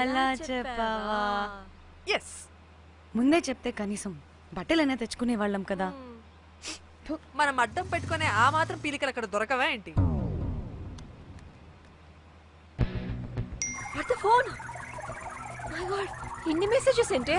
అలా చెప్పావా? ఎస్ ముందే చెప్తే కనీసం బట్టలైనా తెచ్చుకునే వాళ్ళం కదా. మనం అడ్డం పెట్టుకునే ఆ మాత్రం పీలికలు అక్కడ దొరకవా ఏంటి? What the phone? My god ఇన్ని మెసేజెస్ ఏంటే?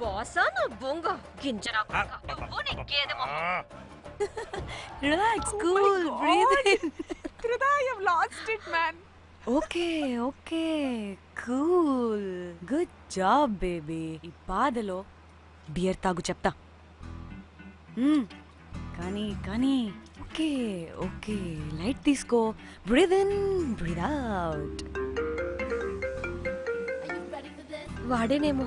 బాసా నా బొంగ. గింజరా కొడుక నువ్వు నీ గేదె మొహం? ఆ, relax cool breathe lost it man okay okay cool good job baby ఈ బాధలో బియర్ తాగు చెప్తా. మ్మ్. కానీ కానీ ఓకే ఓకే లైట్ తీసుకో. Breathe in breathe out వాడేనేమో.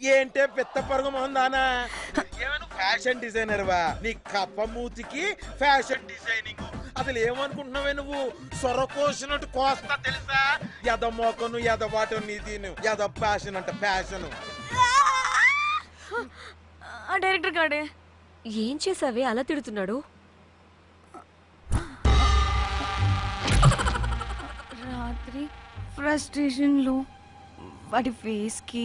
ఏంటే పెద్ద పరుగు మొహందానా ఏమైనా ఫ్యాషన్ డిజైనర్ వా? నీ కప్ప మూతికి ఫ్యాషన్ డిజైనింగ్ అసలు ఏమనుకుంటున్నావే నువ్వు? సొర కోసినట్టు కోస్తా తెలుసా? ఎద మోకను ఎద వాటను నీ దీని. ఎద ఫ్యాషన్ అంట ఫ్యాషన్ ఆ డైరెక్టర్ గాడే. ఏం చేసావే? అలా తిడుతున్నాడు. రాత్రి ఫ్రస్ట్రేషన్లో వాటి ఫేస్కి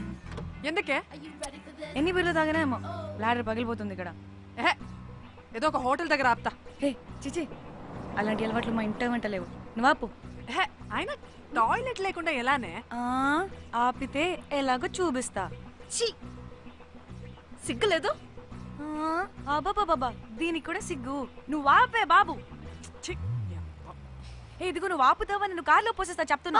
ఎందుకే? ఎన్ని బిర్లు తాగినాయేమో లాడర్ పగిలిపోతుంది ఇక్కడ. ఏదో ఒక హోటల్ దగ్గర ఆపుతా. హే చిచి అలాంటి అలవాట్లు మా ఇంట వెంట లేవు. నువ్వు ఆపు. ఎహె, ఆయన టాయిలెట్ లేకుండా ఎలానే ఆ, ఆపితే ఎలాగో చూపిస్తా. ఛీ! సిగ్గులేదు? బాబా దీనికి కూడా సిగ్గు. నువ్వు ఆపే బాబు. ఇదిగో నువ్వు ఆపుతావని నువ్వు కార్లో పోసేస్తా చెప్తున్నా.